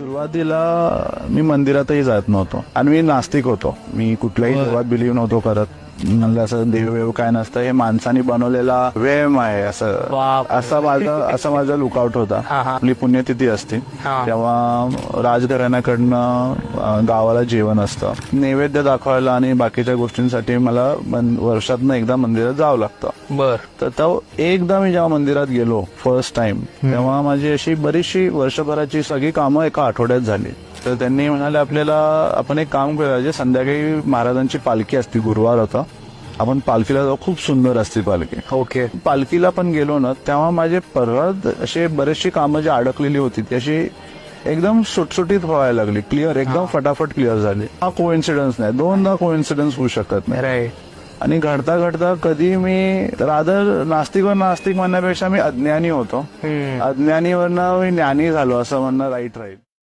सुरुवातीला मी मंदिरातही जात नव्हतो. आणि मी नास्तिक होतो. मी कुठल्याही देवात बिलीव्ह नव्हतो करत. असं देव वेव काय नसतं हे माणसाने बनवलेला वेम आहे असं. असं माझं असं माझं लुकआउट होता. आपली पुण्यतिथी असते. तेव्हा राजघराण्याकडनं गावाला जेवण असतं. नैवेद्य दाखवायला आणि बाकीच्या गोष्टींसाठी मला वर्षातनं एकदा मंदिरात जावं लागतं. बर. तर तो एकदा मी जेव्हा मंदिरात गेलो फर्स्ट टाइम तेव्हा माझी अशी बरीचशी वर्षभराची सगळी कामं एका आठवड्यात झाली. तर त्यांनी म्हणाले आपल्याला आपण एक काम करूया जे संध्याकाळी महाराजांची पालखी असती गुरुवार होता आपण पालखीला जाऊ खूप सुंदर असते पालखी. ओके. पालखीला पण गेलो ना तेव्हा माझे परत असे बरेचशी कामं जी अडकलेली होती ती अशी एकदम सुटसुटीत व्हायला लागली क्लिअर एकदम फटाफट क्लिअर झाली. हा कोइन्सिडन्स नाही दोनदा कोइन्सिडन्स होऊ शकत नाही. राईट आणि घडता घडता कधी मी रादर नास्तिकवर नास्तिक म्हणण्यापेक्षा मी अज्ञानी होतो. अज्ञानीवरनं मी ज्ञानी झालो असं म्हणणं राईट राहील